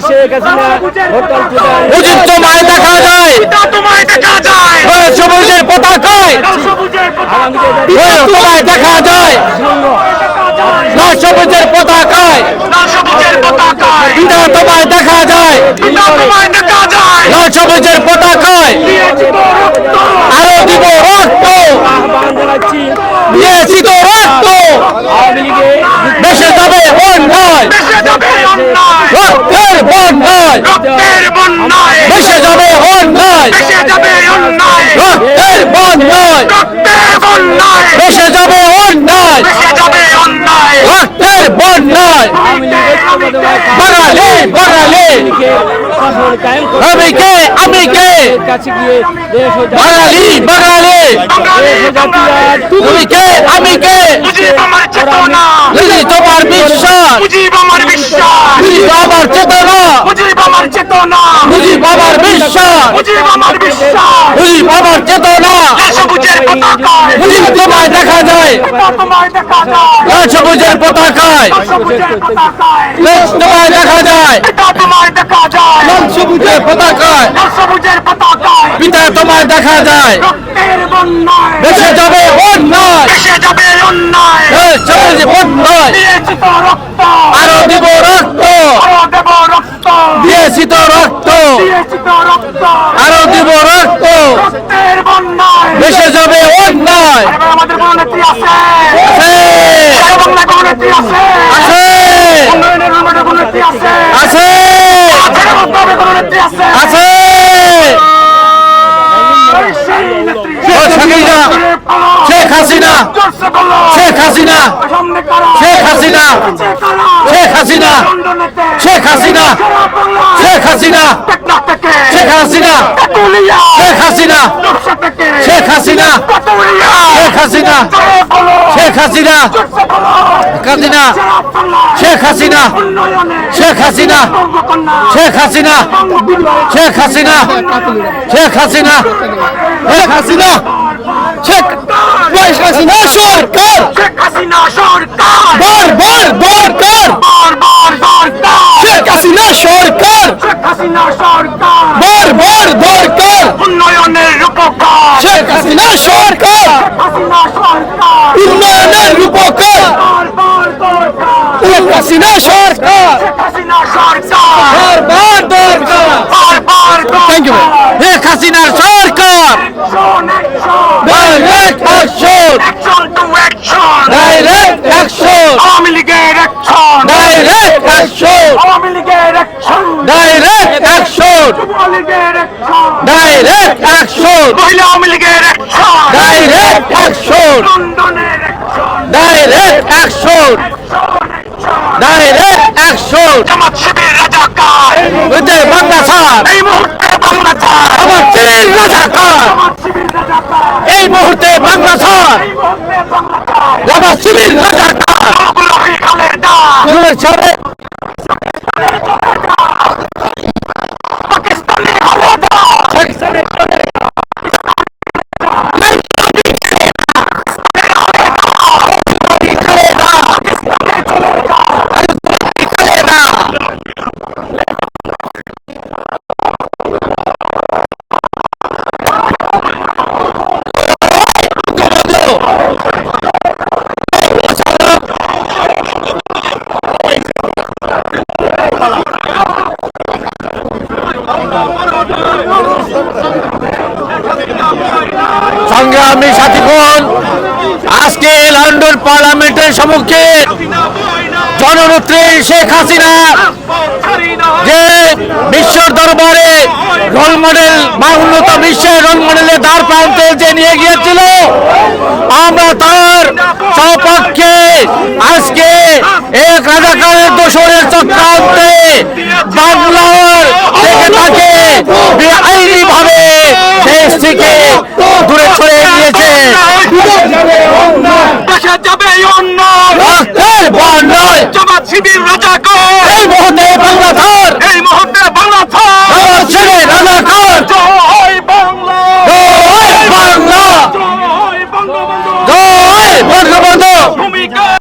শেখ হাসিনা হরতাল প্রধান মুজিব তোমায় দেখা যায়। তোমায় দেখা যায়। সবুজের পতাকায়। তোমায় দেখা যায়। লাল সবুজের পতাকায়। লাল সবুজের পতাকায়। তোমায় দেখা যায় পিতা তোমায় দেখা যায় লাল সবুজের পতাকায় দিয়েছি তো রক্ত আরও দিব রক্ত আহ্বান জানাচ্ছি দিয়েছি তো রক্ত আওয়ামী লীগের দেশে যাবে অন্যায় দেশে যাবে অন্যায় রক্তের বন্যায় রক্তের বন্যায় দেশে যাবে অন্যায় দেশে যাবে অন্যায় রক্তের বন্যায় রক্তের বন্যায় দেশে যাবে অন্যায় দেশে যাবে অন্যায় রক্তের বন্যায় আওয়ামী লীগের সমন্বয় বাঙালি বাঙালি শাসন কায়েম করে আমি কে আমি কে কাছে গিয়ে বাঙালি বাঙালি। তুমি কে আমি কে তোমার বিশ্বাস আমার বিশ্বাস আমার চেতনা। আমার চেতনা বিশ্বাস। আমার বাবার চেতনা। বুঝি তোমায় দেখা যায়। সবুজের পতাকায়। তোমায় দেখা যায়। লাল সবুজের পতাকায়। পিতা তোমায় দেখা যায়। রক্তের দেশে যাবে অন্যায়। অন্যায়। আরও দিব রক্ত। দিয়েছি তো রক্ত। আরও দিব রক্ত। দেশে যাবে অন্যায় আমাদের কোন নেত্রী আছে। আছে। বাংলা কোন নেত্রী আছে। আছে। উন্নয়নের রুমের কোন নেত্রী আছে। আছে। হবে কোন নেত্রী আছে। আছে। সেই নেত্রী। শেখ হাসিনা। শেখ হাসিনা। শেখ হাসিনা। শেখ হাসিনা। শেখ হাসিনা। শেখ হাসিনা। শেখ হাসিনা। শেখ হাসিনা। শেখ হাসিনা। হাসিনা শেখ হাসিনা হাসিনা শেখ হাসিনা শেখ হাসিনা শেখ হাসিনা শেখ হাসিনা শেখ হাসিনা শেখ হাসিনা শেখ শেখ হাসিনা সরকার শেখ হাসিনা সরকার বার বার দরকার বার বার সরকার শেখ হাসিনা সরকার শেখ হাসিনা সরকার বার বার দরকার উন্নয়নের রূপকার শেখ হাসিনা সরকার হাসিনা সরকার উন্নয়নের রূপকার বার বার দরকার শেখ হাসিনা সরকার শেখ হাসিনা সরকার বার বার দরকার বার বার থ্যাংক ইউ শেখ হাসিনার সরকার action action direct action action to action direct action Awami লীগের অ্যাকশন ডাইরেক্ট অ্যাকশন আওয়ামী লীগের অ্যাকশন ডাইরেক্ট অ্যাকশন যুব লীগের অ্যাকশন ডাইরেক্ট অ্যাকশন মহিলা আওয়ামী লীগের action direct action. Direct action. Direct action. Jamaat Shibir রাজাকার। বুঝতে বাংলা স্যার এই মুহূর্তে বাংলা রাজাকার। জামাত শিবির রাজাকার। এই মুহূর্তে বাংলা স্যার আমার চিনির রাজাকার। খালের ডাক সংগ্রামী সাথীগণ, আজকে লন্ডন পার্লামেন্টের সম্মুখে জননেত্রী শেখ হাসিনা যে বিশ্ব দরবারে রোল মডেল বা উন্নত বিশ্বের রোল মডেলের দ্বার প্রান্তে যে নিয়ে গিয়েছিল, আমরা তার সপক্ষে আজকে এক রাজাকারের দোসরের চক্রান্তে বাংলার থেকে তাকে বেআইনি ভাবে দেশ থেকে জামাত শিবির রাজাকার